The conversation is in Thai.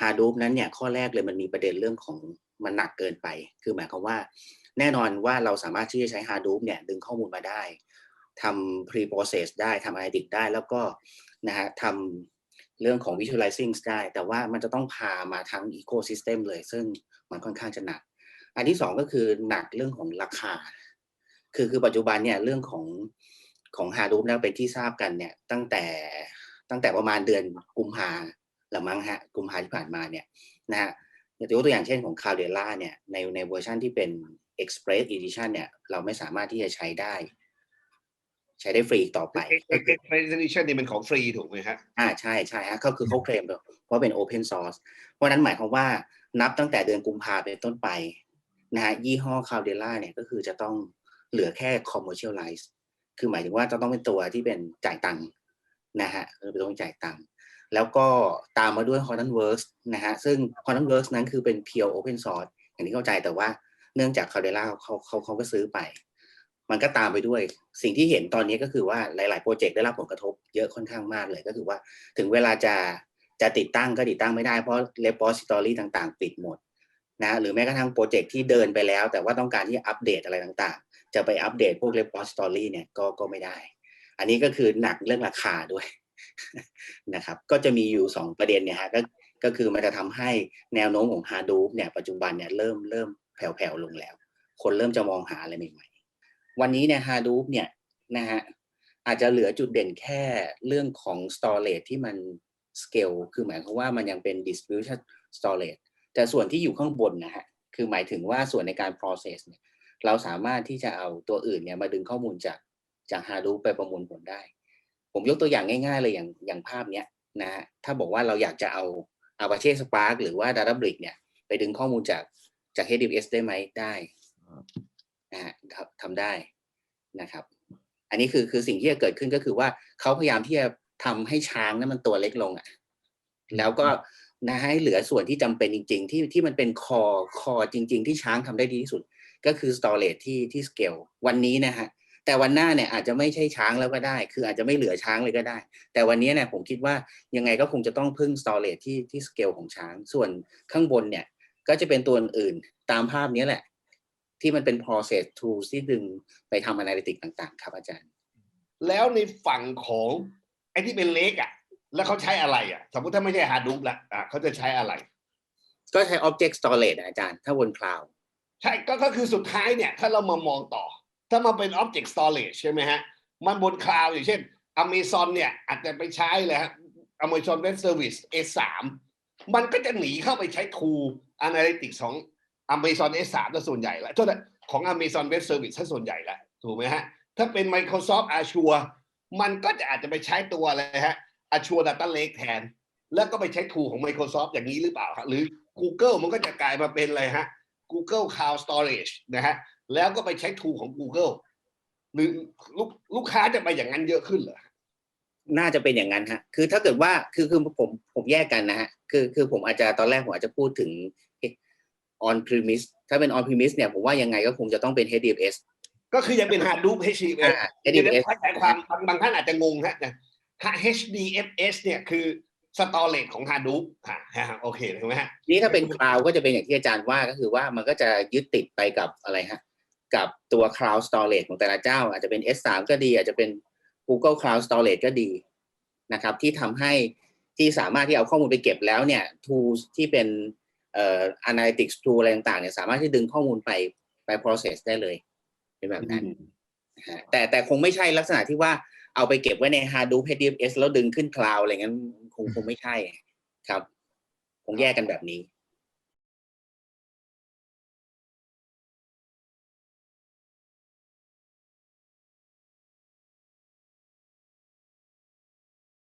Hadoop นั้นเนี่ยข้อแรกเลยมันมีประเด็นเรื่องของมันหนักเกินไป คือหมายความว่าแน่นอนว่าเราสามารถที่จะใช้ Hadoop เนี่ยดึงข้อมูลมาได้ทำ pre process ได้ทำ analytics ได้แล้วก็นะฮะทำเรื่องของ visualizing ได้ แต่ว่ามันจะต้องพามาทั้ง ecosystem เลย ซึ่งมันค่อนข้างจะหนัก อันที่สองก็คือหนักเรื่องของราคา คือคือปัจจุบันเนี่ยเรื่องของของ Hadoop นี่ยเป็นที่ทราบกันเนี่ยตั้งแต่ตั้งแต่ประมาณเดือนกุมภา ละมั้งฮะกุมภาที่ผ่านมาเนี่ยนะฮะยกตัวอย่างเช่นของ Cloudera เนี่ยในในเวอร์ชันที่เป็น Express Edition เนี่ยเราไม่สามารถที่จะใช้ได้ ใช้ได้ฟรีอีกต่อไปเอ็กซ์เพรสเ i นี่เป็นของฟรีถูกไหมฮะอ่าใช่ใช่ฮะก็คือเขาเคลมเลยเพราะเป็น Open Source เพราะฉะนั้นหมายความว่านับตั้งแต่เดือนกุมภาเป็นต้นไปนะฮะยี่ห้อ Cloudera เนี่ยก็คือจะต้องเหลือแค่ commercialize คือหมายถึงว่าจะต้องเป็นตัวที่เป็นจ่ายตังค์นะฮะเป็นตัวจ่ายตังค์ แล้วก็ตามมาด้วย Hortonworks นะฮะซึ่ง Hortonworks นั้นคือเป็น pure open source อย่างที่เข้าใจแต่ว่าเนื่องจาก Caldera เขาเขาเขาก็ซื้อไป มันก็ตามไปด้วย สิ่งที่เห็นตอนนี้ก็คือว่าหลาย ๆ โปรเจกต์ได้รับผลกระทบเยอะค่อนข้างมากเลยก็คือว่าถึงเวลาจะจะติดตั้งก็ติดตั้งไม่ได้เพราะ repository ต่างๆ ปิดหมดนะหรือแม้กระทั่งโปรเจกต์ที่เดินไปแล้ว แต่ว่าต้องการที่อัปเดตอะไรต่างๆ จะไปอัปเดตพวก repository เนี่ยก็ก็ไม่ได้ อันนี้ก็คือหนักเรื่องราคาด้วย นะครับ ก็จะมีอยู่ 2 ประเด็นเนี่ยฮะก็ก็คือมันจะทำให้แนวโน้มของ Hadoop เนี่ยปัจจุบันเนี่ยเริ่มเริ่มแผ่วๆลงแล้ว คนเริ่มจะมองหาอะไรใหม่ๆ วันนี้เนี่ย Hadoop เนี่ยนะฮะอาจจะเหลือจุดเด่นแค่เรื่องของ storage ที่มัน scale คือหมายความว่ามันยังเป็น distributed storage แต่ส่วนที่อยู่ข้างบนนะฮะคือหมายถึงว่าส่วนในการ process เนี่ยเราสามารถที่จะเอาตัวอื่นเนี่ยมาดึงข้อมูลจากจาก Hadoop ไปประมวลผลได้ ผมยกตัวอย่างง่ายๆเลยอย่างอย่างภาพเนี้ยนะฮะถ้าบอกว่าเราอยากจะเอา Apache Spark หรือว่า Databricks เนี่ยไปดึงข้อมูลจากจาก HDFS ได้ไหมได้นะฮะครับทำได้นะครับ อันนี้คือคือสิ่งที่จะเกิดขึ้นก็คือว่าเขาพยายามที่จะทำให้ช้างนั้นมันตัวเล็กลงอะแล้วก็นะให้เหลือส่วนที่จำเป็นจริง ๆ ที่ที่มันเป็นคอคอจริง ๆ ที่ช้างทำได้ดีที่สุด ก็คือ storage ที่ที่ scale วันนี้นะฮะ แต่วันหน้าเนี่ยอาจจะไม่ใช่ช้างแล้วก็ได้ คืออาจจะไม่เหลือช้างเลยก็ได้ แต่วันนี้เนี่ยผมคิดว่ายังไงก็คงจะต้องพึ่ง storage ที่ที่ scale ของช้าง ส่วนข้างบนเนี่ยก็จะเป็นตัวอื่นตามภาพนี้แหละ ที่มันเป็น process tools ที่ดึงไปทำ analytics ต่าง ๆ ครับอาจารย์ แล้วในฝั่งของไอ้ที่เป็นเล็กอะ แล้วเขาใช้อะไรอะ สมมติถ้าไม่ใช่ Hadoop ละอะเขาจะใช้อะไร ก็ใช้ object storage อะอาจารย์ ถ้าบน cloud ใช่ก็ก็คือสุดท้ายเนี่ย ถ้าเรามามองต่อ ถ้ามาเป็น Object Storage ใช่ไหมฮะ มันบนคลาวด์อย่างเช่น Amazon เนี่ย อาจจะไปใช้เลยฮะ Amazon Web Service S3 มันก็จะหนีเข้าไปใช้ Tool Analytics ของ Amazon S3 ซะส่วนใหญ่แล้วโทษนะของ Amazon Web Service ซะส่วนใหญ่แล้วถูกไหมฮะ ถ้าเป็น Microsoft Azure มันก็จะอาจจะไปใช้ตัวอะไรฮะ Azure Data Lake แทน แล้วก็ไปใช้ Tool ของ Microsoft อย่างนี้หรือเปล่าฮะหรือ Google มันก็จะกลายมาเป็นอะไรฮะ Google Cloud Storage นะฮะ แล้วก็ไปใช้ tool ของ Google หรือลูกลูกค้าจะไปอย่างนั้นเยอะขึ้นเหรอน่าจะเป็นอย่างนั้นฮะ คือถ้าเกิดว่า คือคือผมผมแยกกันนะฮะ คือคือผมอาจจะตอนแรกผมอาจจะพูดถึง on premise ถ้าเป็น on premise เนี่ยผมว่ายังไงก็คงจะต้องเป็น HDFS ก็คือยังเป็น Hadoop HDFS อ่าเดี๋ยว HDFS เข้าใจความบางบางท่านอาจจะงงฮะนะ HDFS เนี่ยคือ storage ของ Hadoop อ่าฮะโอเคถูกไหมฮะ นี่ถ้าเป็น cloud ก็จะเป็นอย่างที่อาจารย์ว่าก็คือว่ามันก็จะยึดติดไปกับอะไรฮะ กับตัว cloud storage ของแต่ละเจ้า อาจจะเป็น S3 ก็ดี อาจจะเป็น Google Cloud Storage ก็ดีนะครับ ที่ทำให้ที่สามารถที่เอาข้อมูลไปเก็บแล้วเนี่ย tools ที่เป็นเอ่อ analytics tool อะไรต่างๆเนี่ยสามารถที่ดึงข้อมูลไปไป process ได้เลยเป็นแบบนั้นนะฮะแต่แต่คงไม่ใช่ลักษณะที่ว่าเอาไปเก็บไว้ใน Hadoop HDFS แล้วดึงขึ้น cloud อะไรเงี้ยคงคงไม่ใช่ครับ คงแยกกันแบบนี้